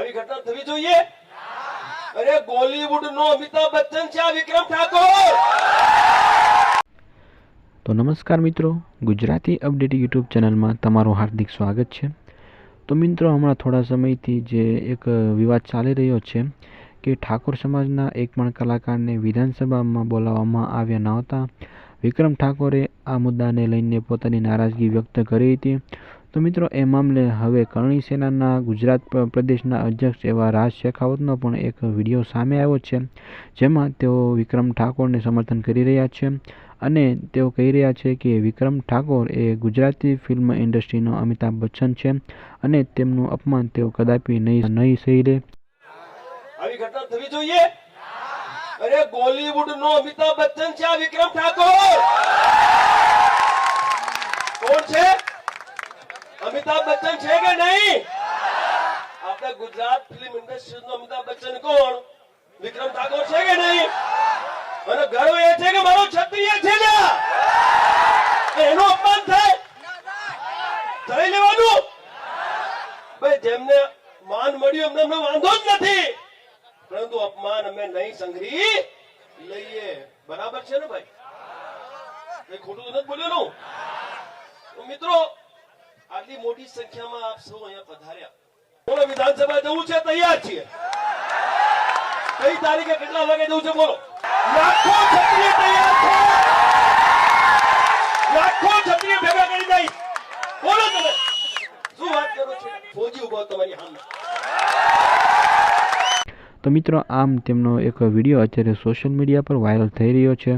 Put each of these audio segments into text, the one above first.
આવી ઘટના થવી જોઈએ? અરે, બોલીવુડ નો અમિતાભ બચ્ચન છે આ વિક્રમ ઠાકોર! તો નમસ્કાર મિત્રો, ગુજરાતી અપડેટ યુટ્યુબ ચેનલમાં તમારું હાર્દિક સ્વાગત છે. તો મિત્રો, હમણાં થોડા સમયથી જે એક વિવાદ ચાલી રહ્યો છે કે ઠાકોર સમાજના એક પણ કલાકારને વિધાનસભામાં બોલાવવામાં આવ્યા નહોતા. વિક્રમ ઠાકોરે આ મુદ્દાને લઈને પોતાની નારાજગી વ્યક્ત કરી હતી. તો મિત્રો એ મામલે હવે કરણી સેનાના ગુજરાત પ્રદેશના અધ્યક્ષ એવા રાજ શેખાવતનો પણ એક વીડિયો સામે આવ્યો છે, જેમાં તેઓ વિક્રમ ઠાકોરને સમર્થન કરી રહ્યા છે અને તેઓ કહી રહ્યા છે કે વિક્રમ ઠાકોર એ ગુજરાતી ફિલ્મ ઇન્ડસ્ટ્રીનો અમિતાભ બચ્ચન છે અને તેમનું અપમાન તેઓ કદાપી નહીં નહીં સહી આવી ઘટના થવી જોઈએ? અરે બોલીવુડ નો અમિતાભ બચ્ચન છે આ વિક્રમ ઠાકોર કોણ છે અમિતાભ બચ્ચન છે કે નહીં? આપણા ગુજરાત ફિલ્મ ઇન્ડસ્ટ્રી નો અમિતાભ બચ્ચન કોણ? વિક્રમ ઠાકોર છે કે નહીં? મને ગર્વ એ છે કે મારો ક્ષત્રિય છે ને? એનું અપમાન થાય? થઈ લેવાનું? ભાઈ, જેમને માન મળ્યું એમને અમને વાંધો જ નથી. પરંતુ અપમાન અમે નહીં સંઘરી લઈએ. બરાબર છે ને ભાઈ? ખોટું નથી બોલ્યો મિત્રો આટલી મોટી સંખ્યામાં આપ સૌ અહીંયા પધાર્યા. વિધાનસભા જવું છે? તૈયાર છીએ. કઈ તારીખે કેટલા વાગે જવું છે? બોલો. લાખો છત્રી તૈયાર છે. લાખો છત્રી ભેગા કરી દઈ. બોલો તમે. શું વાત કરો છો? ફોજી ઊભો તમારી હામે તો મિત્રો, આમ તેમનો એક વીડિયો અત્યારે સોશિયલ મીડિયા પર વાયરલ થઈ રહ્યો છે.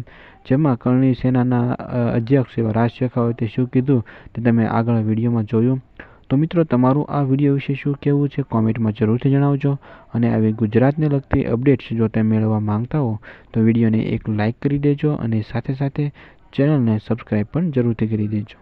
જેમાં કરણી સેનાના અધ્યક્ષ એવા રાજ શેખાવતે શું કીધું તે તમે આગળ વિડીયોમાં જોયું. તો મિત્રો, તમારું આ વીડિયો વિશે શું કહેવું છે કોમેન્ટમાં જરૂરથી જણાવજો અને આવી ગુજરાતને લગતી અપડેટ્સ જો તમે મેળવવા માંગતા હો, તો વિડીયોને એક લાઇક કરી દેજો અને સાથે સાથે ચેનલને સબસ્ક્રાઈબ પણ જરૂરથી કરી દેજો.